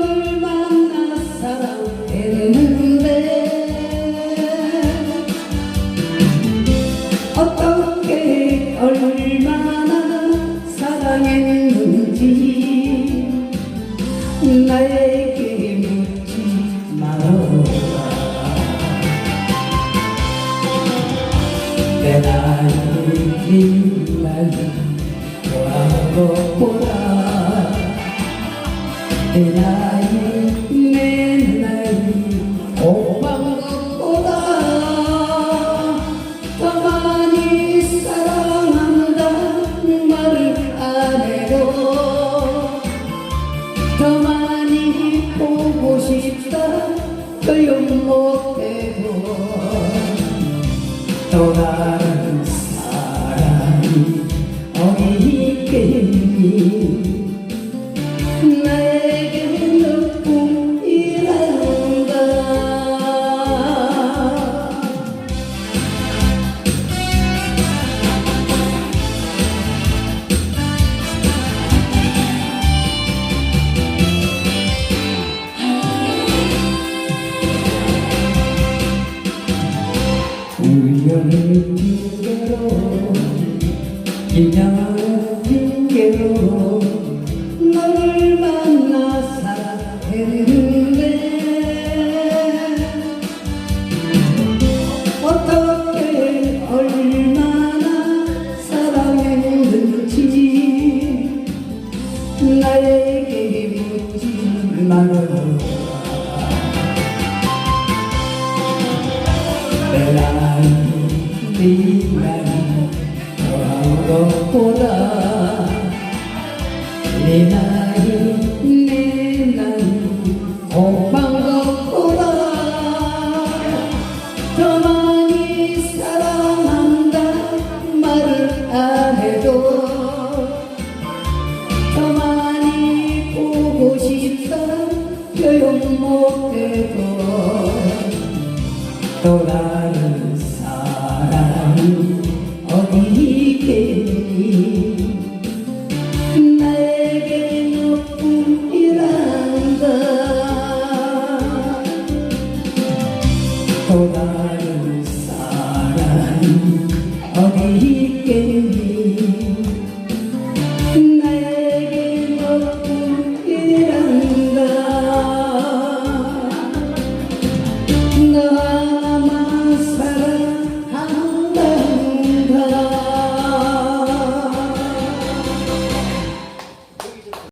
얼마나 사랑했는데 어떻게 얼마나 사랑했는지 나에게 내 나이 날 좋아하는 것보다 내 나이 내 나이 오만 것보다 더 많이 사랑한다는 말을 안 해도 더 많이 보고 싶다. 표현 못해도 또 다른 우연히 핑계로 인연을 핑계로 네 더한 것보다 내 나이 내 나이 것보다 더 많이 사랑한다. 말을 안 해도 더 많이 보고 싶다. 표현 못해도 또 다른 또